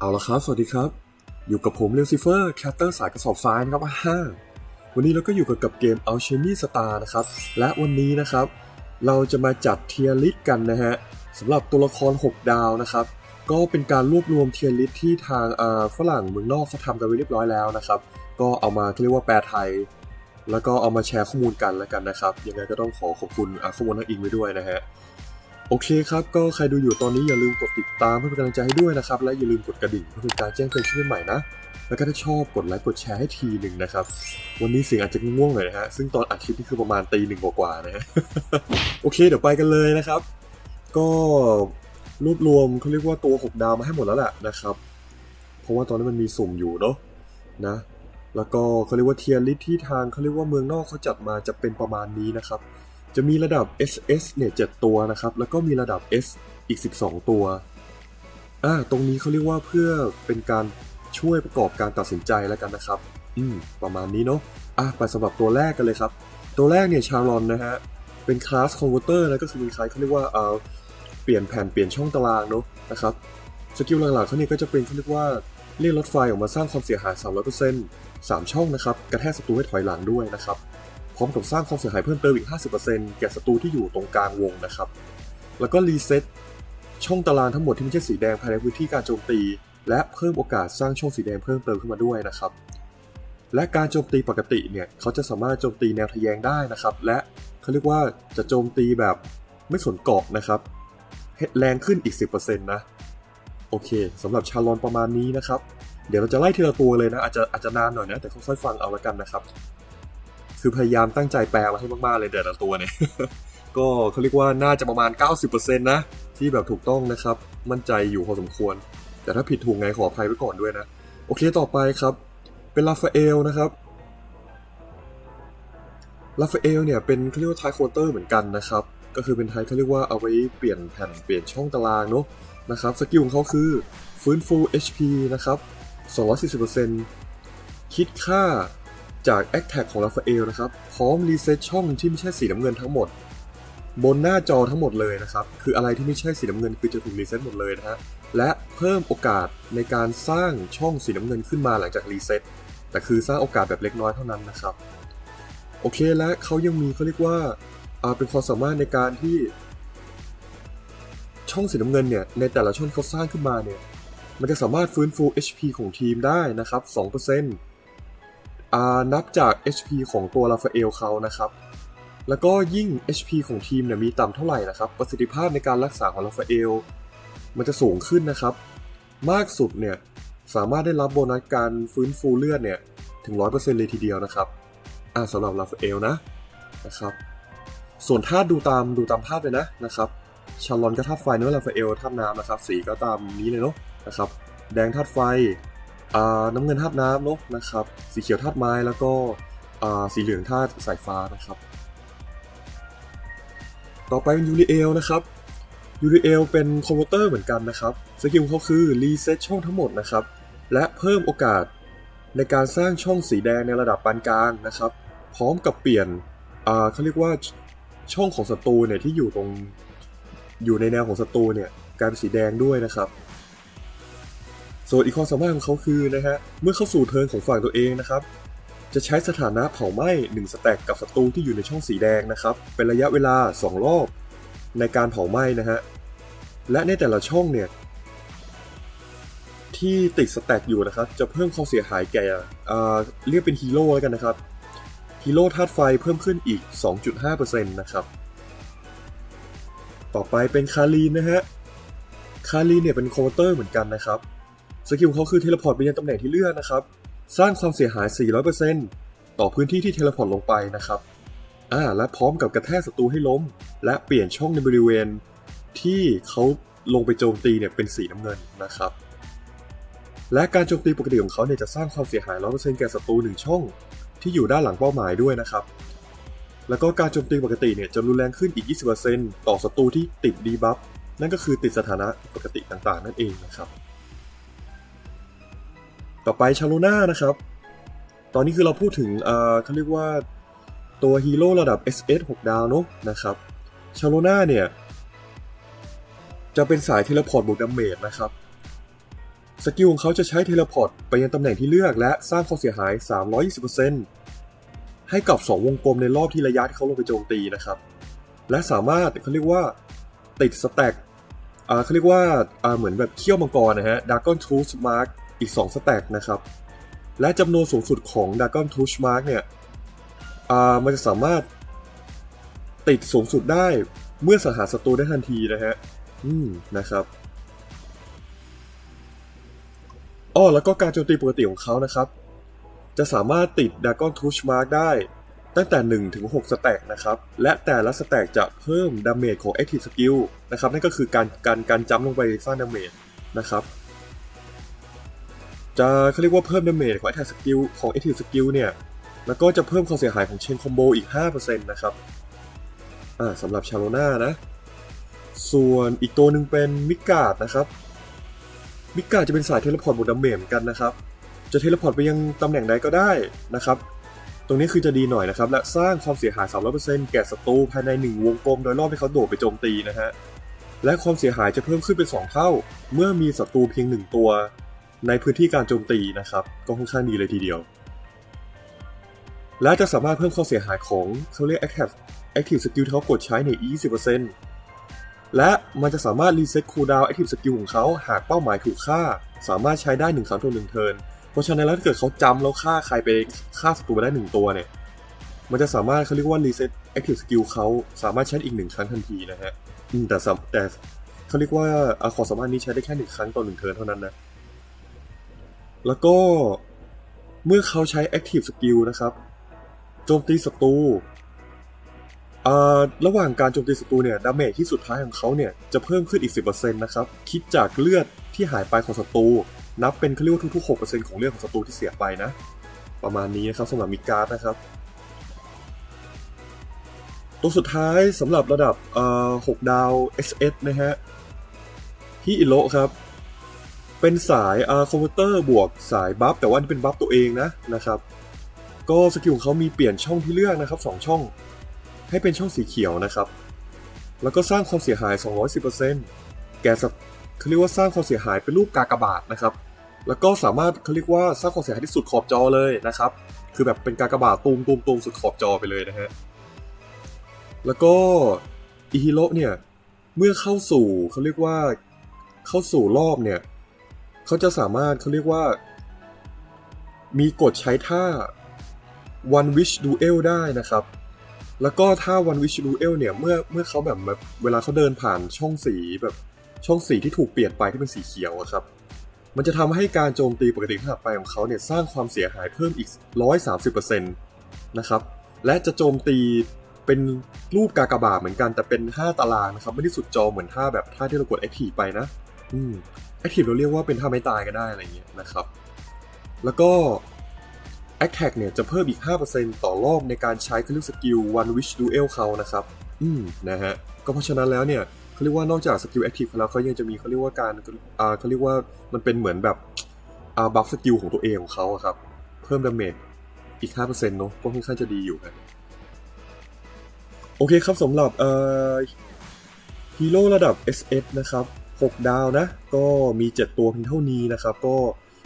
เอาละครับ สวัสดีครับ อยู่กับผมเลซิเฟอร์แคตเตอร์สายกระสอบทรายนะครับฮ่าวันนี้เราก็อยู่กับกับเกม Alchemy Star นะครับ และวันนี้นะครับ เราจะมาจัดเทียร์ลิสกันนะฮะสำหรับตัวละคร 6 ดาวนะครับ ก็เป็นการรวบรวมเทียร์ลิสที่ทางฝรั่งเมืองนอกเขาทำกันไว้เรียบร้อยแล้วนะครับ ก็เอามาเรียกว่าแปลไทย แล้วก็เอามาแชร์ข้อมูลกันแล้วกันนะครับยังไงก็ต้องขอขอบคุณข้อมูลนักอิงไว้ด้วยนะฮะ โอเคครับ ก็ใครดูอยู่ตอนนี้อย่าลืมกดติดตามเพื่อเป็นกำลังใจให้ด้วยนะครับ และอย่าลืมกดกระดิ่งเพื่อเป็นการแจ้งเตือนคลิปใหม่นะ แล้วก็ถ้าชอบกดไลค์กดแชร์ให้ทีหนึ่งนะครับ วันนี้เสียงอาจจะง่วงหน่อยนะฮะ ซึ่งตอนอัดคลิปนี่คือประมาณตีหนึ่งกว่าๆนะฮะ โอเค เดี๋ยวไปกันเลยนะครับ ก็รวบรวมเขาเรียกว่าตัว 6 ดาวมาให้หมดแล้วแหละนะครับ เพราะว่าตอนนี้มันมีสุ่มอยู่เนาะนะ แล้วก็เขาเรียกว่าเทียร์ลิสที่ทางเขาเรียกว่าเมืองนอกเขาจัดมาจะเป็นประมาณนี้นะครับ จะมีระดับ SS เนี่ย7ตัวนะครับ แล้วก็มีระดับ S อีก 12 ตัว อ่า ตรงนี้เขาเรียกว่าเพื่อเป็นการช่วยประกอบการตัดสินใจแล้วกันนะครับ อืม ประมาณนี้เนาะ อะไปสำหรับตัวแรกกันเลยครับ ตัวแรกเนี่ยชาลอนนะฮะ เป็นคลาสคอนเวเตอร์นะ ก็คือเป็นคล้ายเขาเรียกว่าเอ่อเปลี่ยนแผ่นเปลี่ยนช่องตารางเนาะนะครับ สกิลหลักๆเขาเนี่ยก็จะเป็นเขาเรียกว่าเรียกรถไฟออกมาสร้างความเสียหาย 300% 3 ช่องนะครับ กระแทกศัตรูให้ถอยหลังด้วยนะครับ พร้อมกับสร้างความเสียหายเพิ่มเติมอีก 50%แก่ศัตรูที่อยู่ตรงกลางวงนะครับ แล้วก็รีเซ็ตช่องตารางทั้งหมดที่ไม่ใช่สีแดงภายในพื้นที่การโจมตี และเพิ่มโอกาสสร้างช่องสีแดงเพิ่มเติมขึ้นมาด้วยนะครับ และการโจมตีปกติเนี่ยเขาจะสามารถโจมตีแนวทะแยงได้นะครับ และเขาเรียกว่าจะโจมตีแบบไม่สนเกาะนะครับให้แรงขึ้นอีก 10%นะโอเคสำหรับชาลอนประมาณนี้นะครับ เดี๋ยวเราจะไล่ทีละตัวเลยนะอาจจะอาจจะนานหน่อยนะ แต่ค่อยๆฟังเอาละกันนะครับ คือพยายามตั้งใจแปลมาให้มากๆเลยแต่ละตัวเนี่ย ก็เขาเรียกว่าน่าจะประมาณ 90%นะ ที่แบบถูกต้องนะครับ มั่นใจอยู่พอสมควร แต่ถ้าผิดถูกไงขออภัยไว้ก่อนด้วยนะ โอเคต่อไปครับ เป็นลาฟาเอลนะครับลาฟาเอลเนี่ยเป็นเขาเรียกว่าไทโคเตอร์เหมือนกันนะครับ ก็คือเป็นไทเขาเรียกว่าเอาไว้เปลี่ยนแผ่นเปลี่ยนช่องตารางเนาะนะครับสกิลของเขาคือฟื้นฟู HP นะครับ 240%คิดค่า จาก a t t a c k ของลาฟาเอลนะครับ พร้อมรีเซ็ตช่องที่ไม่ใช่สีน้ำเงินทั้งหมด บนหน้าจอทั้งหมดเลยนะครับ คืออะไรที่ไม่ใช่สีน้ำเงินคือจะถูกรีเซ็ตหมดเลยนะฮะ และเพิ่มโอกาสในการสร้างช่องสีน้ำเงินขึ้นมาหลังจากรีเซ็ตแต่คือสร้างโอกาสแบบเล็กน้อยเท่านั้นนะครับ โอเคและเขายังมีเขาเรียกว่าเป็นความสามารถในการที่ ช่องสีน้ำเงินเนี่ยในแต่ละช่องเขาสร้างขึ้นมาเนี่ยมันจะสามารถฟื้นฟู HP ของทีมได้นะครับ2%อ่า นับจาก HP ของตัวราฟาเอลเขานะครับ แล้วก็ยิ่ง HP ของทีมเนี่ยมีต่ำเท่าไหร่นะครับ ประสิทธิภาพในการรักษาของราฟาเอลมันจะสูงขึ้นนะครับ มากสุดเนี่ยสามารถได้รับโบนัสการฟื้นฟูเลือดเนี่ยถึง 100%เลยทีเดียวนะครับอ่าสำหรับราฟาเอลนะนะครับ ส่วนธาตุดูตามดูตามภาพเลยนะนะครับชาลอนก็ธาตุไฟเนื้อราฟาเอลธาตุน้ำนะครับ สีก็ตามนี้เลยเนาะนะครับ แดงธาตุไฟ น้ำเงินธาตุน้ำเนาะนะครับ สีเขียวธาตุไม้แล้วก็สีเหลืองธาตุสายฟ้านะครับ ต่อไปเป็นยูริเอลนะครับยูริเอลเป็นคอมพิวเตอร์เหมือนกันนะครับสกิลของเขาคือรีเซ็ตช่องทั้งหมดนะครับ และเพิ่มโอกาสในการสร้างช่องสีแดงในระดับปานกลางนะครับ พร้อมกับเปลี่ยนเขาเรียกว่าช่องของศัตรูเนี่ยที่อยู่ตรงอยู่ในแนวของศัตรูเนี่ยกลายเป็นสีแดงด้วยนะครับ ส่วนอีกความสามารถของเขาคือนะฮะ เมื่อเข้าสู่เทิร์นของฝั่งตัวเองนะครับ จะใช้สถานะเผาไหม้1สแต็กกับศัตรูที่อยู่ในช่องสีแดงนะครับ เป็นระยะเวลา 2 รอบ ในการเผาไหม้นะฮะ และในแต่ละช่องเนี่ย ที่ติดสแต็กอยู่นะครับ จะเพิ่มความเสียหายแก่เรียกเป็นฮีโร่แล้วกันนะครับ ฮีโร่ธาตุไฟเพิ่มขึ้นอีก 2.5%นะครับ ต่อไปเป็นคารีนนะฮะ คารีนเนี่ยเป็นคอมพิวเตอร์เหมือนกันนะครับ สกิลเขาคือเทเลพอร์ตไปยังตำแหน่งที่เลือกนะครับ สร้างความเสียหาย 400%ต่อพื้นที่ที่เทเลพอร์ตลงไปนะครับอ่าและพร้อมกับกระแทกศัตรูให้ล้ม และเปลี่ยนช่องในบริเวณ ที่เขาลงไปโจมตีเนี่ยเป็นสีน้ำเงินนะครับ และการโจมตีปกติของเขาเนี่ยจะสร้างความเสียหาย 100%แก่ศัตรูหนึ่งช่อง ที่อยู่ด้านหลังเป้าหมายด้วยนะครับ แล้วก็การโจมตีปกติเนี่ยจะรุนแรงขึ้นอีก 20%ต่อศัตรูที่ติดดีบัฟนั่นก็คือติดสถานะปกติต่างๆ นั่นเองนะครับ ต่อไปชาโลน่านะครับ ตอนนี้คือเราพูดถึงเขาเรียกว่าตัวฮีโร่ระดับ SS 6 ดาวเนอะนะครับ ชาโลน่าเนี่ย จะเป็นสายเทเลพอร์ตบวกดาเมจนะครับสกิลของเขาจะใช้เทเลพอร์ตไปยังตำแหน่งที่เลือกและสร้างความเสียหาย 320%ให้กับ 2 วงกลมในรอบที่ระยะที่เขาลงไปโจมตีนะครับ และสามารถเขาเรียกว่าติดสแต็กเขาเรียกว่าเหมือนแบบเขี้ยวมังกรนะฮะดากอนทูสมาร์ก อีก 2 สแต็กนะครับ และจำนวนสูงสุดของดากอนทูสมาร์กเนี่ยมันจะสามารถติดสูงสุดได้เมื่อสังหารศัตรูได้ทันทีนะฮะ อืม นะครับอ้อแล้วก็การโจมตีปกติของเขานะครับ จะสามารถติดดากอนทูชมาร์กได้ตั้งแต่ 1 ถึง 6 สแต็กนะครับ และแต่ละสแต็กจะเพิ่มดาเมจของ Active Skill นะครับ นั่นก็คือการการการจัมป์ลงไปสร้างดาเมจนะครับ จะเขาเรียกว่าเพิ่มดาเมจของ Attack Skill ของ Active Skill เนี่ย แล้วก็จะเพิ่มความเสียหายของเชนคอมโบอีก 5%นะครับ อ่าสำหรับชาโลนานะ ส่วนอีกตัวหนึ่งเป็นมิกาดนะครับ มิกาดจะเป็นสายเทเลพอร์ตบนดาเมจเหมือนกันนะครับ จะเทเลพอร์ตไปยังตำแหน่งใดก็ได้นะครับ ตรงนี้คือจะดีหน่อยนะครับ และสร้างความเสียหาย 300%แก่ศัตรูภายใน 1 วงกลม โดยรอบที่เขาโดดไปโจมตีนะฮะ และความเสียหายจะเพิ่มขึ้นเป็น 2 เท่า เมื่อมีศัตรูเพียง 1 ตัว ในพื้นที่การโจมตีนะครับ ก็ค่อนข้างดีเลยทีเดียว และจะสามารถเพิ่มความเสียหายของเขาเรียก active active skill ที่เขากดใช้ใน 20%และมันจะสามารถรีเซ็ตคูลดาวน์ active skill ของเขาหากเป้าหมายถูกฆ่า สามารถใช้ได้1ครั้งต่อ1เทิร์นเพราะฉะนั้นแล้วถ้าเกิดเขาจำแล้วฆ่าใครไปฆ่าศัตรูไปได้ 1 ตัวเนี่ยมันจะสามารถเขาเรียกว่ารีเซ็ต active skill เขาสามารถใช้อีก1ครั้งทันทีนะฮะแต่สำแต่เขาเรียกว่าอาความสามารถนี้ใช้ได้แค่1ครั้งต่อ1เทิร์นเท่านั้นนะ แล้วก็เมื่อเขาใช้ active skill นะครับ โจมตีศัตรูอ่าระหว่างการโจมตีศัตรูเนี่ยดาเมจที่สุดท้ายของเขาเนี่ยจะเพิ่มขึ้นอีก 10%นะครับ คิดจากเลือดที่หายไปของศัตรูนับเป็นเขาเรียกว่าทุกๆ 6%ของเลือดของศัตรูที่เสียไปนะ ประมาณนี้นะครับสำหรับมิการ์ดนะครับ ตัวสุดท้ายสำหรับระดับ6ดาว SS นะฮะฮิอิโระครับ เป็นสายอ่าคอมพิวเตอร์บวกสายบัฟแต่ว่านี่เป็นบัฟตัวเองนะนะครับ ก็สกิลของเขามีเปลี่ยนช่องที่เลือกนะครับ 2 ช่อง ให้เป็นช่องสีเขียวนะครับ แล้วก็สร้างความเสียหาย 210%แก่สัตว์เขาเรียกว่าสร้างความเสียหายเป็นรูปกากบาทนะครับ แล้วก็สามารถเขาเรียกว่าสร้างความเสียหายที่สุดขอบจอเลยนะครับ คือแบบเป็นกากบาทตูมตูมตูมสุดขอบจอไปเลยนะฮะ แล้วก็อิฮิโร่เนี่ย เมื่อเข้าสู่เขาเรียกว่าเข้าสู่รอบเนี่ย เขาจะสามารถเขาเรียกว่า มีกดใช้ท่า One Wish Duel ได้นะครับ แล้วก็ถ้า One Wish Duel เนี่ย เมื่อเมื่อเขาแบบแบบเวลาเขาเดินผ่านช่องสีแบบช่องสีที่ถูกเปลี่ยนไปที่เป็นสีเขียวอะครับ มันจะทำให้การโจมตีปกติที่ถัดไปของเขาเนี่ยสร้างความเสียหายเพิ่มอีก 130%นะครับ และจะโจมตีเป็นรูปกากบาทเหมือนกันแต่เป็น 5 ตารางนะครับ ไม่ได้สุดจอเหมือนท่าแบบท่าที่เรากด Active ไปนะ อืม Active เราเรียกว่าเป็นท่าไม่ตายก็ได้อะไรเงี้ยนะครับ แล้วก็ Attack เนี่ยจะเพิ่มอีก 5%ต่อรอบในการใช้เขาเรียกสกิล One Wish Duel เขานะครับ อืมนะฮะ ก็เพราะฉะนั้นแล้วเนี่ยเขาเรียกว่านอกจากสกิล Active แล้วเขายังจะมีเขาเรียกว่าการอ่าเขาเรียกว่ามันเป็นเหมือนแบบอ่าบัฟสกิลของตัวเองของเขาครับ เพิ่มดาเมจอีก 5%เนอะก็ค่อนข้างจะดีอยู่ครับโอเคครับสำหรับเอ่อฮีโร่ระดับ SF นะครับ 6 ดาวนะ ก็มี 7 ตัวเพียงเท่านี้นะครับ ก็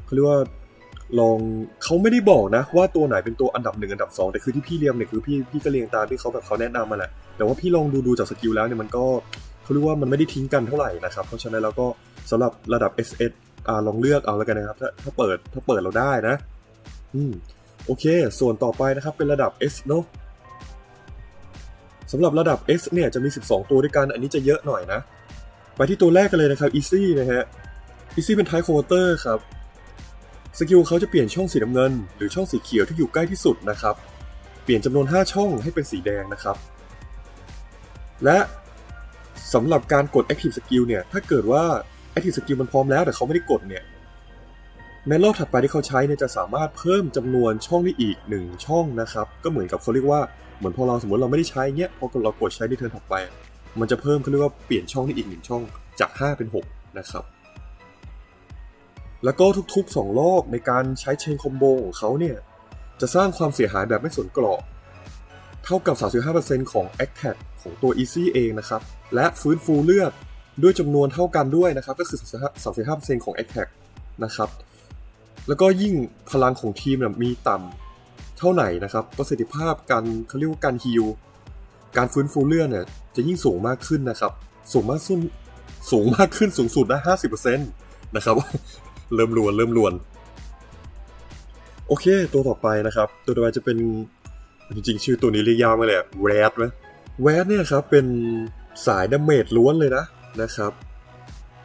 เขาเรียกว่าลองเขาไม่ได้บอกนะ ว่าตัวไหนเป็นตัวอันดับ1อันดับ2แต่คือที่พี่เรียงเนี่ยคือพี่พี่ก็เรียงตามที่เขาแบบเขาแนะนำมาแหละแต่ว่าพี่ลองดูดูจากสกิลแล้วเนี่ยมันก็เขาเรียกว่ามันไม่ได้ทิ้งกันเท่าไหร่นะครับ เพราะฉะนั้นแล้วก็สำหรับระดับ SS อ่าลองเลือกเอาแล้วกันนะครับ ถ้าถ้าเปิดถ้าเปิดเราได้นะ อืมโอเค ส่วนต่อไปนะครับเป็นระดับ S เนอะสำหรับระดับ S เนี่ยจะมี 12 ตัวด้วยกัน อันนี้จะเยอะหน่อยนะ ไปที่ตัวแรกกันเลยนะครับ Easy นะฮะ Easy เป็น Type Converter ครับสกิลเขาจะเปลี่ยนช่องสีน้ำเงิน หรือช่องสีเขียวที่อยู่ใกล้ที่สุดนะครับ เปลี่ยนจำนวน 5 ช่องให้เป็นสีแดงนะครับ และสำหรับการกด Active Skill เนี่ย ถ้าเกิดว่า Active Skill มันพร้อมแล้วแต่เขาไม่ได้กดเนี่ย ในรอบถัดไปที่เขาใช้เนี่ยจะสามารถเพิ่มจำนวนช่องได้อีก 1 ช่องนะครับ ก็เหมือนกับเขาเรียกว่าเหมือนพอเราสมมติเราไม่ได้ใช้เนี้ยพอเรากดใช้ในเทิร์นถัดไป มันจะเพิ่มเขาเรียกว่าเปลี่ยนช่องได้อีกหนึ่งช่องจาก 5 เป็น 6 นะครับ แล้วก็ทุกๆ2รอบในการใช้เชนคอมโบของเขาเนี่ย จะสร้างความเสียหายแบบไม่สนเกราะเท่ากับ 35%ของ a t t a c ของตัว Easy เองนะครับ และฟื้นฟูเลือดด้วยจำนวนเท่ากันด้วยนะครับ ก็คือ 35%ของ a t t a c นะครับ แล้วก็ยิ่งพลังของทีมมีต่ำเท่าไหร่นะครับ ประสิทธิภาพการเขาเรียกว่าการฮีล การฟื้นฟูเลือดเนี่ยจะยิ่งสูงมากขึ้นนะครับ สูงมากขึ้นสูงมากขึ้นสูงสุดได้ห้าสิบเปอร์เซ็นต์นะครับ เริ่มลวนเริ่มลวน โอเค ตัวต่อไปนะครับ ตัวต่อไปจะเป็นจริงๆชื่อตัวนี้เรียกยาวมาเลยแวดไหมแวดเนี่ยครับเป็นสายดาเมจล้วนเลยนะนะครับ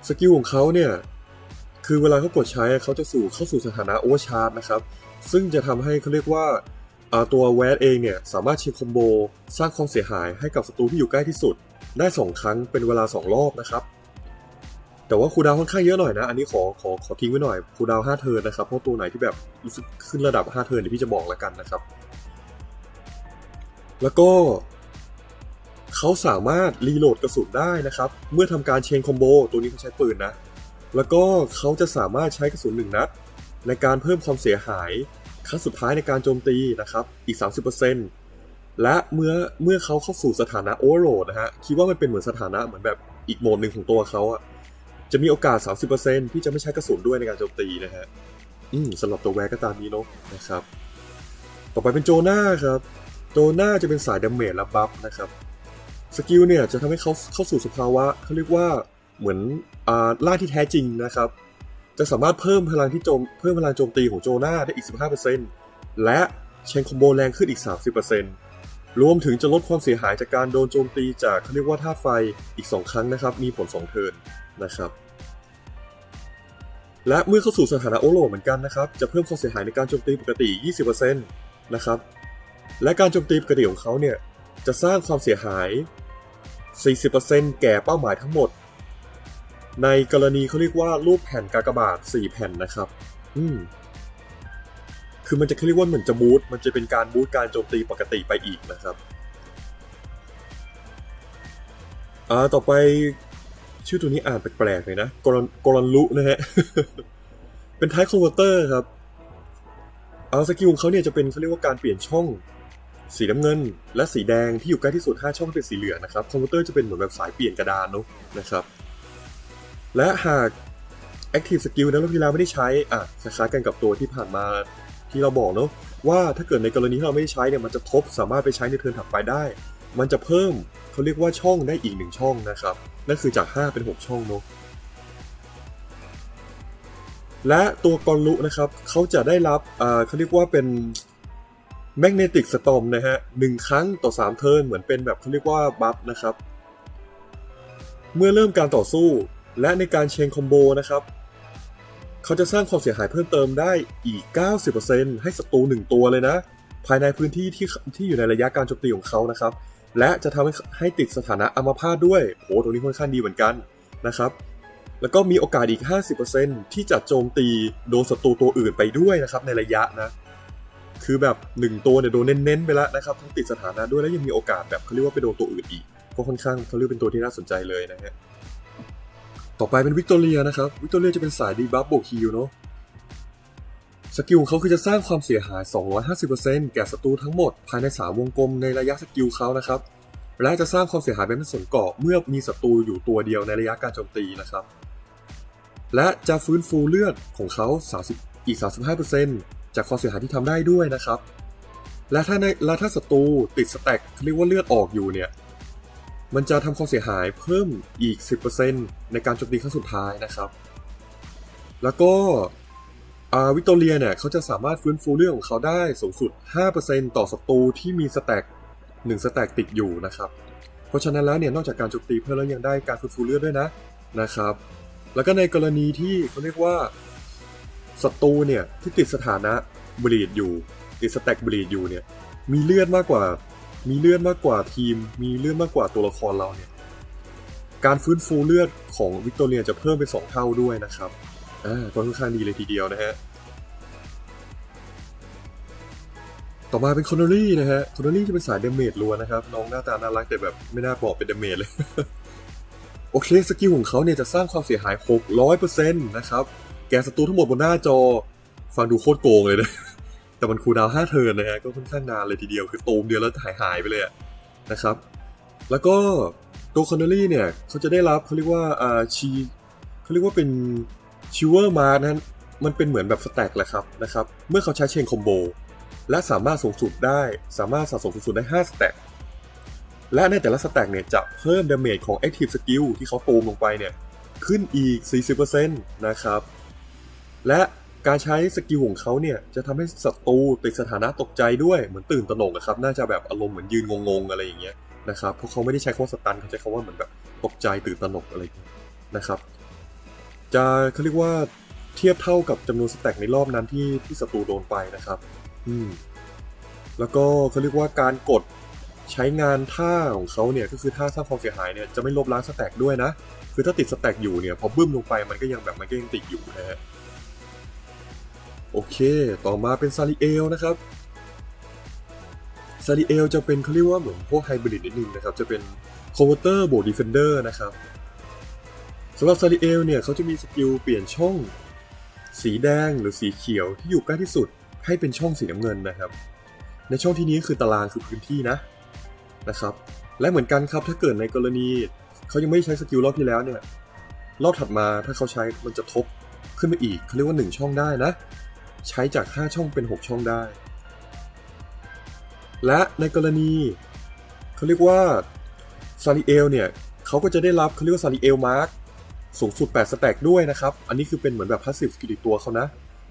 สกิลของเขาเนี่ยคือเวลาเขากดใช้เขาจะสู่เข้าสู่สถานะโอเวอร์ชาร์จนะครับ ซึ่งจะทำให้เขาเรียกว่า ตัวแวดเองเนี่ยสามารถเชิงคอมโบสร้างความเสียหายให้กับศัตรูที่อยู่ใกล้ที่สุด ได้ 2 ครั้งเป็นเวลา 2 รอบนะครับ แต่ว่าคูดาวค่อนข้างเยอะหน่อยนะ อันนี้ขอขอขอทิ้งไว้หน่อยคูดาว5เทิร์นนะครับเพราะตัวไหนที่แบบรู้สึกขึ้นระดับ5เทิร์นเดี๋ยวพี่จะบอกแล้วกันนะครับ แล้วก็เขาสามารถรีโหลดกระสุนได้นะครับ เมื่อทำการเชนคอมโบตัวนี้เขาใช้ปืนนะ แล้วก็เขาจะสามารถใช้กระสุนหนึ่งนัดในการเพิ่มความเสียหาย ครั้งสุดท้ายในการโจมตีนะครับ อีก 30%และเมื่อเมื่อเขาเข้าสู่สถานะโอเวอร์โหลดนะฮะ คิดว่ามันเป็นเหมือนสถานะเหมือนแบบอีกโหมดหนึ่งของตัวเขาอะจะมีโอกาส 30%ที่จะไม่ใช้กระสุนด้วยในการโจมตีนะฮะ อืมสำหรับตัวแวร์ก็ตามนี้เนาะนะครับ ต่อไปเป็นโจนาครับ โจนาจะเป็นสายดาเมจและบัฟนะครับสกิลเนี่ยจะทำให้เขาเข้าสู่สภาวะเขาเรียกว่าเหมือนอ่าล่าที่แท้จริงนะครับ จะสามารถเพิ่มพลังที่โจมเพิ่มพลังโจมตีของโจนาได้อีก 15%และเชนคอมโบแรงขึ้นอีก 30%รวมถึงจะลดความเสียหายจากการโดนโจมตีจากเขาเรียกว่าธาตุไฟอีก 2 ครั้งนะครับ มีผล 2 เทิร์นนะครับ และเมื่อเข้าสู่สถานะโอโลเหมือนกันนะครับ จะเพิ่มความเสียหายในการโจมตีปกติ 20%นะครับ และการโจมตีปกติของเขาเนี่ยจะสร้างความเสียหาย 40%แก่เป้าหมายทั้งหมด ในกรณีเขาเรียกว่ารูปแผ่นกากบาท 4 แผ่นนะครับ อืม คือมันจะเรียกว่าเหมือนจะบูตมันจะเป็นการบูตการโจมตีปกติไปอีกนะครับ อ่า ต่อไปชื่อตัวนี้อ่านแปลกๆเลยนะกรนกรันลุนะฮะ เป็นไทคอนเวอร์เตอร์ครับเอาสกิลของเขาเนี่ยจะเป็นเขาเรียกว่าการเปลี่ยนช่องสีน้ำเงิน และสีแดงที่อยู่ใกล้ที่สุด 5 ช่องเป็นสีเหลืองนะครับคอมพิวเตอร์จะเป็นเหมือนแบบสายเปลี่ยนกระดานเนอะนะครับ และหาก Active Skill นั้นเราที่เราไม่ได้ใช้อะคล้ายๆกันกับตัวที่ผ่านมาที่เราบอกเนอะว่าถ้าเกิดในกรณีที่เราไม่ได้ใช้เนี่ยมันจะทบสามารถไปใช้ในเทิร์นถัดไปได้ มันจะเพิ่มเขาเรียกว่าช่องได้อีกหนึ่งช่องนะครับ นั่นคือจาก 5 เป็น 6 ช่องเนอะและตัวกอลุนะครับเขาจะได้รับอ่าเขาเรียกว่าเป็นแมกเนติกสตอมนะฮะหนึ่งครั้งต่อ 3 เทิร์นเหมือนเป็นแบบเขาเรียกว่าบัฟนะครับ เมื่อเริ่มการต่อสู้ และในการเชนคอมโบนะครับ เขาจะสร้างความเสียหายเพิ่มเติมได้อีก 90%ให้ศัตรูหนึ่งตัวเลยนะ ภายในพื้นที่ที่ที่อยู่ในระยะการโจมตีของเขานะครับ และจะทำให้ให้ติดสถานะอัมพาตด้วยโหตรงนี้ค่อนข้างดีเหมือนกันนะครับ แล้วก็มีโอกาสอีก 50%ที่จะโจมตีโดนศัตรูตัวอื่นไปด้วยนะครับในระยะนะคือแบบหนึ่งตัวเนี่ยโดนเน้นๆไปแล้วนะครับทั้งติดสถานะด้วยแล้วยังมีโอกาสแบบเขาเรียกว่าไปโดนตัวอื่นอีกก็ค่อนข้างเขาเรียกเป็นตัวที่น่าสนใจเลยนะฮะ ต่อไปเป็นวิกตอเรียนะครับ วิกตอเรียจะเป็นสายดีบัฟบวกฮิลเนาะ สกิลของเขาคือจะสร้างความเสียหาย 250%แก่ศัตรูทั้งหมด ภายใน3วงกลมในระยะสกิลเขานะครับ และจะสร้างความเสียหายเป็นส่วนเกาะเมื่อมีศัตรูอยู่ตัวเดียวในระยะการโจมตีนะครับ และจะฟื้นฟูเลือดของเขา30อีก 35%จากความเสียหายที่ทำได้ด้วยนะครับ และถ้าในและถ้าศัตรูติดสแต็กเรียกว่าเลือดออกอยู่เนี่ย มันจะทำความเสียหายเพิ่มอีก 10%ในการโจมตีครั้งสุดท้ายนะครับ แล้วก็วิกตอเรียเนี่ยเขาจะสามารถฟื้นฟูเลือดของเขาได้สูงสุด 5%ต่อศัตรูที่มีสแต็ก1สแต็กติดอยู่นะครับ เพราะฉะนั้นแล้วเนี่ยนอกจากการโจมตีเพิ่มแล้วยังได้การฟื้นฟูเลือดด้วยนะนะครับ แล้วก็ในกรณีที่เขาเรียกว่าศัตรูเนี่ยที่ติดสถานะบลีดอยู่ติดสแต็กบลีดอยู่เนี่ยมีเลือดมากกว่า มีเลือดมากกว่าทีม มีเลือดมากกว่าตัวละครเราเนี่ย การฟื้นฟูเลือดของวิกตอเรียจะเพิ่มเป็น2เท่าด้วยนะครับ อ่าก็ค่อนข้างดีเลยทีเดียวนะฮะ ต่อมาเป็นคอนเนอรี่นะฮะ คอนเนอรี่จะเป็นสายเดเมจล้วนนะครับ น้องหน้าตาน่ารักแต่แบบไม่น่าบอกเป็นเดเมจเลย โอเค สกิลของเขาเนี่ยจะสร้างความเสียหาย 600%นะครับ แกศัตรูทั้งหมดบนหน้าจอ ฟังดูโคตรโกงเลยนะ แต่มันคูดาวน์5เทิร์นนะฮะก็ค่อนข้างนานเลยทีเดียวคือตูมเดียวแล้วหายหายไปเลยนะครับ แล้วก็ตัวคอนเนอรี่เนี่ยเขาจะได้รับเขาเรียกว่าอ่าชีเขาเรียกว่าเป็นชิวเวอร์มาร์นะมันเป็นเหมือนแบบสแต็กแหละครับนะครับ เมื่อเขาใช้เชนคอมโบและสามารถสูงสุดได้สามารถสะสมสูงสุดได้5สแต็กและในแต่ละสแต็กเนี่ยจะเพิ่มดาเมจของ Active Skill ที่เขาตูมลงไปเนี่ยขึ้นอีก 40%นะครับ และ การใช้สกิลของเขาเนี่ยจะทำให้ศัตรูติดสถานะตกใจด้วยเหมือนตื่นตระหนกนะครับ น่าจะแบบอารมณ์เหมือนยืนงงๆอะไรอย่างเงี้ยนะครับเพราะเขาไม่ได้ใช้คำว่าสตันเขาใช้คำว่าเหมือนแบบตกใจตื่นตระหนกอะไรนะครับจะเขาเรียกว่าเทียบเท่ากับจำนวนสแต็กในรอบนั้นที่ที่ศัตรูโดนไปนะครับ อืมแล้วก็เขาเรียกว่าการกดใช้งานท่าของเขาเนี่ยก็คือท่าสร้างความเสียหายเนี่ยจะไม่ลบล้างสแต็กด้วยนะ คือถ้าติดสแต็กอยู่เนี่ยพอบึ้มลงไปมันก็ยังแบบมันก็ยังติดอยู่นะฮะ โอเค ต่อมาเป็นซาริเอลนะครับซาริเอลจะเป็นเขาเรียกว่าเหมือนพวกไฮบริดนิดนึงนะครับ จะเป็นคอเวอร์เตอร์บวกดีเฟนเดอร์นะครับสำหรับซาริเอลเนี่ยเขาจะมีสกิลเปลี่ยนช่อง สีแดงหรือสีเขียวที่อยู่ใกล้ที่สุดให้เป็นช่องสีน้ำเงินนะครับ ในช่องที่นี้คือตารางคือพื้นที่นะนะครับ และเหมือนกันครับถ้าเกิดในกรณีเขายังไม่ใช้สกิลรอบที่แล้วเนี่ยรอบถัดมาถ้าเขาใช้มันจะทบขึ้นมาอีกเขาเรียกว่า 1 ช่องได้นะ ใช้จาก 5 ช่องเป็น 6 ช่องได้ และในกรณีเขาเรียกว่าซาริเอลเนี่ยเขาก็จะได้รับเขาเรียกว่าซาริเอลมาร์กสูงสุด 8 สแต็กด้วยนะครับ อันนี้คือเป็นเหมือนแบบพาสซีฟสกิลตัวเขานะ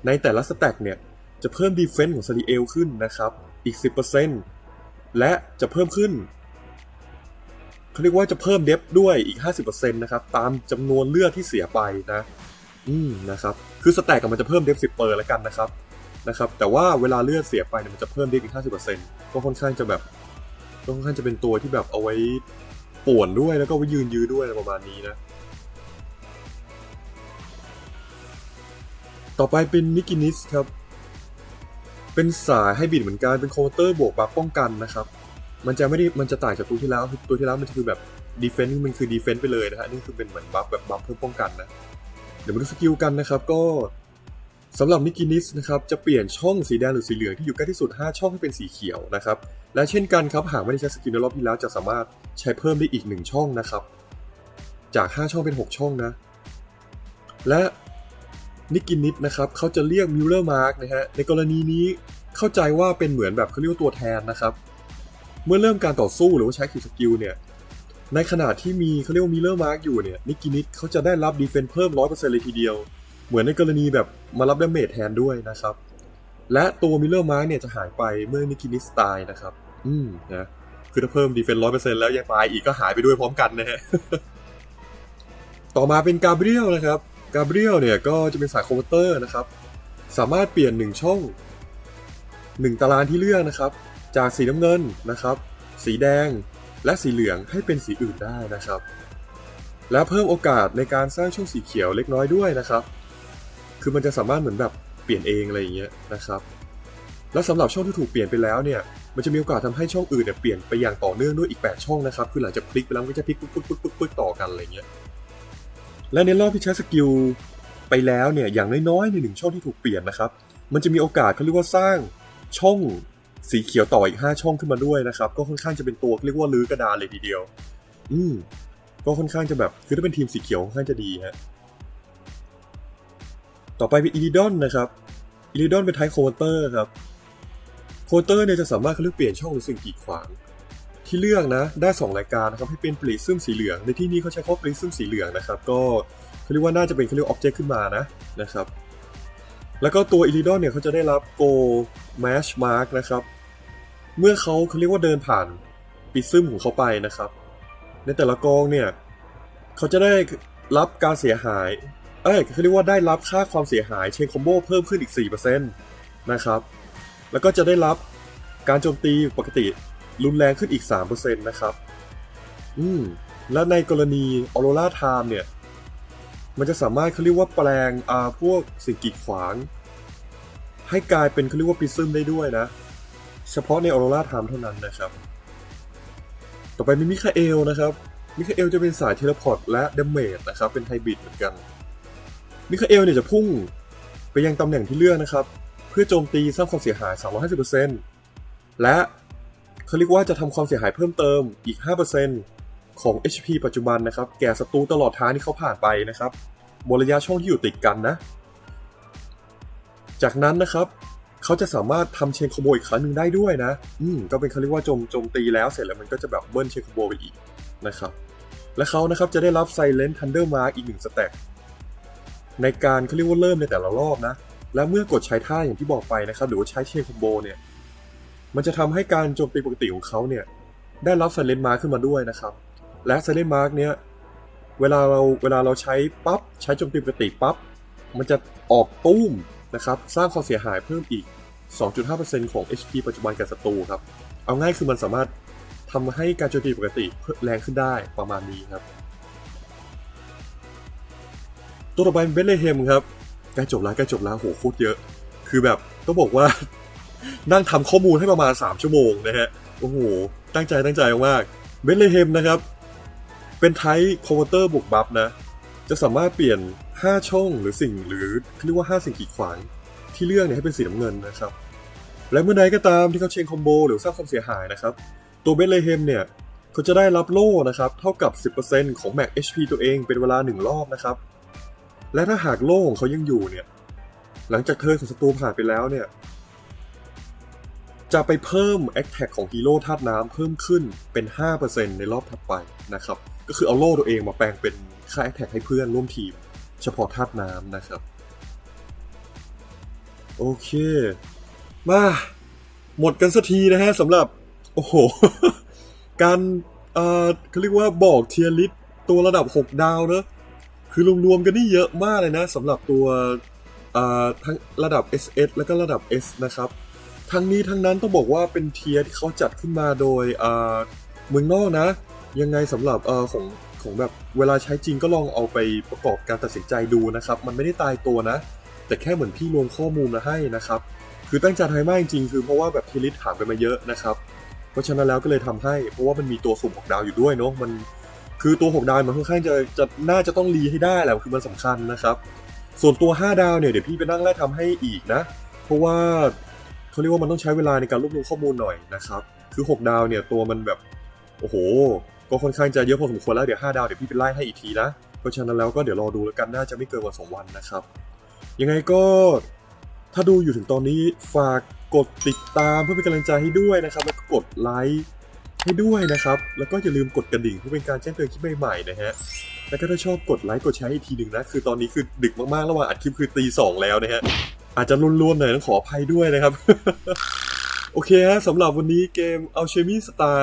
ในแต่ละสแต็กเนี่ยจะเพิ่มดีเฟนส์ของซาริเอลขึ้นนะครับ อีก 10%และจะเพิ่มขึ้นเขาเรียกว่าจะเพิ่มเดฟด้วยอีก 50%นะครับ ตามจำนวนเลือดที่เสียไปนะ อืมนะครับคือสแต็กมันจะเพิ่มเดฟ10เปอร์แล้วกันนะครับนะครับ แต่ว่าเวลาเลือดเสียไปเนี่ยมันจะเพิ่มเดฟอีก50%ก็ค่อนข้างจะแบบก็ค่อนข้างจะเป็นตัวที่แบบเอาไว้ป่วนด้วยแล้วก็ไว้ยืนยื้อด้วยอะไรประมาณนี้นะต่อไปเป็นมิกินิสครับ เป็นสายให้บิดเหมือนกัน เป็นโคเตอร์บวกบัฟป้องกันนะครับ มันจะไม่ได้ มันจะต่างจากตัวที่แล้วคือตัวที่แล้วมันคือแบบดีเฟนต์มันคือดีเฟนต์ไปเลยนะฮะ นี่คือเป็นเหมือนบัฟแบบบัฟเพื่อป้องกันนะ ดี๋ยวมาดูสกิลกันนะครับก็สำหรับมิกินิสนะครับจะเปลี่ยนช่องสีแดงหรือสีเหลืองที่อยู่ใกล้ที่สุด 5 ช่องให้เป็นสีเขียวนะครับและเช่นกันครับหากไม่ได้ใช้สกิลในรอบที่แล้วจะสามารถใช้เพิ่มได้อีก 1 ช่องนะครับ จาก 5 ช่องเป็น 6 ช่องนะ และนิกินิดนะครับเขาจะเรียกมิลเลอร์มาร์กนะฮะในกรณีนี้เข้าใจว่าเป็นเหมือนแบบเขาเรียกว่าตัวแทนนะครับ เมื่อเริ่มการต่อสู้หรือว่าใช้ขีดสกิลเนี่ย ในขณะที่มีเขาเรียกว่ามิลเลอร์มาร์กอยู่เนี่ยนิกินิดเขาจะได้รับดีเฟนส์เพิ่ม100%เปอร์เซ็นต์เลยทีเดียว เหมือนในกรณีแบบมารับดาเมจแทนด้วยนะครับ และตัวมิลเลอร์มาร์กเนี่ยจะหายไปเมื่อนิกินิดตายนะครับ อืมนะคือถ้าเพิ่มดีเฟนส์ร้อยเปอร์เซ็นต์แล้วยังตายอีกก็หายไปด้วยพร้อมกันนะฮะต่อมาเป็นกาเบรียลนะครับกาเบรียลเนี่ยก็จะเป็นสายคอมพิวเตอร์นะครับ สามารถเปลี่ยน 1 ช่อง 1 ตารางที่เลือกนะครับ จากสีน้ำเงินนะครับ สีแดง และสีเหลืองให้เป็นสีอื่นได้นะครับ และเพิ่มโอกาสในการสร้างช่องสีเขียวเล็กน้อยด้วยนะครับ คือมันจะสามารถเหมือนแบบเปลี่ยนเองอะไรอย่างเงี้ยนะครับ และสำหรับช่องที่ถูกเปลี่ยนไปแล้วเนี่ย มันจะมีโอกาสทำให้ช่องอื่นเนี่ยเปลี่ยนไปอย่างต่อเนื่องด้วยอีก 8 ช่องนะครับ คือหลังจากพลิกไปแล้วก็จะพลิกปึ๊กปึ๊กปึ๊กปึ๊กปึ๊กต่อกันอะไรเงี้ย และในรอบที่ใช้สกิลไปแล้วเนี่ย อย่างน้อยๆในหนึ่งช่องที่ถูกเปลี่ยนนะครับ มันจะมีโอกาสเขาเรียกว่าสร้างช่อง สีเขียวต่ออีก 5 ช่องขึ้นมาด้วยนะครับ ก็ค่อนข้างจะเป็นตัวเรียกว่าลื้อกระดานเลยทีเดียว อืมก็ค่อนข้างจะแบบคือถ้าเป็นทีมสีเขียวค่อนข้างจะดีฮะต่อไปเป็นอีลิดอนนะครับอีลิดอนเป็นไทป์โคเตอร์ครับโคเตอร์เนี่ยจะสามารถเลือกเปลี่ยนช่องหรือสิ่งกีดขวาง ที่เลือกนะ ได้ 2 รายการนะครับให้เป็นปริซึมสีเหลืองในที่นี้เขาใช้คำปริซึมสีเหลืองนะครับ ก็เขาเรียกว่าน่าจะเป็นเขาเรียกอ็อบเจกต์ขึ้นมานะนะครับ แล้วก็ตัวอิลิดอนเนี่ยเขาจะได้รับโกแมชมาร์กนะครับ เมื่อเขาเขาเรียกว่าเดินผ่านปิซึมของเขาไปนะครับ ในแต่ละกองเนี่ยเขาจะได้รับการเสียหาย เอ้ยเขาเรียกว่าได้รับค่าความเสียหายเชนคอมโบเพิ่มขึ้นอีก 4%นะครับ แล้วก็จะได้รับการโจมตีปกติรุนแรงขึ้นอีก 3%นะครับ อืม และในกรณีออโรราไทม์เนี่ย มันจะสามารถเขาเรียกว่าแปลงอ่าพวกสิ่งกีดขวาง ให้กลายเป็นเขาเรียกว่าปิซึมได้ด้วยนะ เฉพาะในออโรราไทม์เท่านั้นนะครับ ต่อไปมีมิคาเอลนะครับ มิคาเอลจะเป็นสายเทเลพอร์ตและเดเมจนะครับ เป็นไฮบริดเหมือนกัน มิคาเอลเนี่ยจะพุ่งไปยังตำแหน่งที่เลือกนะครับ เพื่อโจมตีสร้างความเสียหาย 350%และเขาเรียกว่าจะทำความเสียหายเพิ่มเติมอีก 5% ของ HP ปัจจุบันนะครับ แก่ศัตรูตลอดทางที่เขาผ่านไปนะครับบนระยะช่องที่อยู่ติดกันนะ จากนั้นนะครับเขาจะสามารถทำเชนคอโบอีกครั้งหนึ่งได้ด้วยนะ อืมก็เป็นเขาเรียกว่าโจมโจมตีแล้วเสร็จแล้วมันก็จะแบบเบิ้ลเชนคอโบไปอีกนะครับ และเขานะครับจะได้รับไซเลนทันเดอร์มาร์กอีกหนึ่งสแต็กในการเขาเรียกว่าเริ่มในแต่ละรอบนะ และเมื่อกดใช้ท่าอย่างที่บอกไปนะครับ หรือว่าใช้เชนคอโบเนี่ยมันจะทำให้การโจมตีปกติของเขาเนี่ยได้รับไซเลนมาร์กขึ้นมาด้วยนะครับ และไซเลนมาร์กเนี้ยเวลาเราเวลาเราใช้ปั๊บใช้โจมตีปกติปั๊บมันจะออกตุ้มนะครับสร้างความเสียหายเพิ่มอีก 2.5%ของ HP ปัจจุบันกับศัตรูครับ เอาง่ายคือมันสามารถทำให้การโจมตีปกติเพิ่มแรงขึ้นได้ประมาณนี้ครับ ตัวต่อไปเป็นเบลเลเฮมครับใกล้จบแล้วใกล้จบแล้วโหโคตรเยอะ คือแบบต้องบอกว่านั่งทำข้อมูลให้ประมาณ 3 ชั่วโมงนะฮะโอ้โหตั้งใจตั้งใจมากเบลเลเฮมนะครับ เป็นไทป์คอมเวอร์เตอร์บวกบัฟนะ จะสามารถเปลี่ยน 5 ช่องหรือสิ่งหรือเรียกว่า 5 สิ่งกีดขวางที่เลือกเนี่ยให้เป็นสีน้ำเงินนะครับ และเมื่อใดก็ตามที่เขาเชนคอมโบหรือสร้างความเสียหายนะครับ ตัวเบลเลเฮมเนี่ยเขาจะได้รับโล่นะครับ เท่ากับ 10%ของแม็ก HP ตัวเองเป็นเวลา 1 รอบนะครับ และถ้าหากโล่ของเขายังอยู่เนี่ย หลังจากเทิร์นของศัตรูผ่านไปแล้วเนี่ย จะไปเพิ่ม a อ t a c ของฮีโร่ธาตุน้ำเพิ่มขึ้นเป็น 5%ในรอบถัดไปนะครับ ก็คือเอาโล่ตัวเองมาแปลงเป็นค่า a อ t a c ให้เพื่อนร่วมทีม เฉพาะธาตุน้ำนะครับ โอเค มา หมดกันสักทีนะฮะสำหรับ โอ้โห การเอ่อเขาเรียกว่าบอกเทียร์ลิสตัวระดับ 6 ดาวเนอะคือรวมๆกันนี่เยอะมากเลยนะสำหรับตัวเอ่อทั้งระดับ SS แล้วก็ระดับ S นะครับทั้งนี้ทั้งนั้นต้องบอกว่าเป็นเทียร์ที่เขาจัดขึ้นมาโดยเมืองนอกนะ ยังไงสำหรับเอ่อของของแบบเวลาใช้จริงก็ลองเอาไปประกอบการตัดสินใจดูนะครับ มันไม่ได้ตายตัวนะ แต่แค่เหมือนพี่รวมข้อมูลมาให้นะครับ คือตั้งใจทำให้มากจริงๆคือเพราะว่าแบบทีลิสถามกันมาเยอะนะครับ เพราะฉะนั้นแล้วก็เลยทำให้ เพราะว่ามันมีตัวสุ่มหกดาวอยู่ด้วยเนาะมันคือตัวหกดาวมันค่อนข้างจะจะน่าจะต้องรีให้ได้แหละคือมันสำคัญนะครับ ส่วนตัว 5 ดาวเนี่ยเดี๋ยวพี่ไปนั่งไล่ทำให้อีกนะ เพราะว่าเขาเรียกว่ามันต้องใช้เวลาในการรวบรวมข้อมูลหน่อยนะครับ คือ 6 ดาวเนี่ยตัวมันแบบโอ้โห ก็ค่อนข้างจะเยอะพอสมควรแล้วเดี๋ยว5ดาวเดี๋ยวพี่ไปไล่ให้อีกทีนะเพราะฉะนั้นแล้วก็เดี๋ยวรอดูแล้วกันน่าจะไม่เกินวันสองวันนะครับ ยังไงก็ถ้าดูอยู่ถึงตอนนี้ฝากกดติดตามเพื่อเป็นกำลังใจให้ด้วยนะครับ แล้วก็กดไลค์ให้ด้วยนะครับ แล้วก็อย่าลืมกดกระดิ่งเพื่อเป็นการแจ้งเตือนคลิปใหม่ๆนะฮะแล้วก็ถ้าชอบกดไลค์กดแชร์อีกทีหนึ่งนะคือตอนนี้คือดึกมากๆระหว่างอัดคลิปคือตีสองแล้วนะฮะอาจจะรุนๆหน่อยต้องขออภัยด้วยนะครับ โอเคฮะสำหรับวันนี้เกม Alchemy Star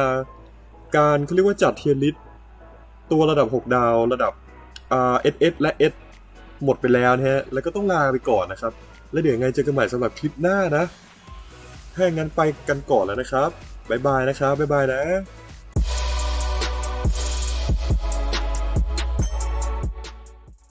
การเขาเรียกว่าจัดเทียร์ลิสตัวระดับ 6 ดาวระดับเอสเอสและเอสหมดไปแล้วนะฮะ แล้วก็ต้องลาไปก่อนนะครับ แล้วเดี๋ยวยังไงเจอกันใหม่สำหรับคลิปหน้านะ ถ้าอย่างนั้นไปกันก่อนแล้วนะครับ บ๊ายบายนะครับ บ๊ายบายนะ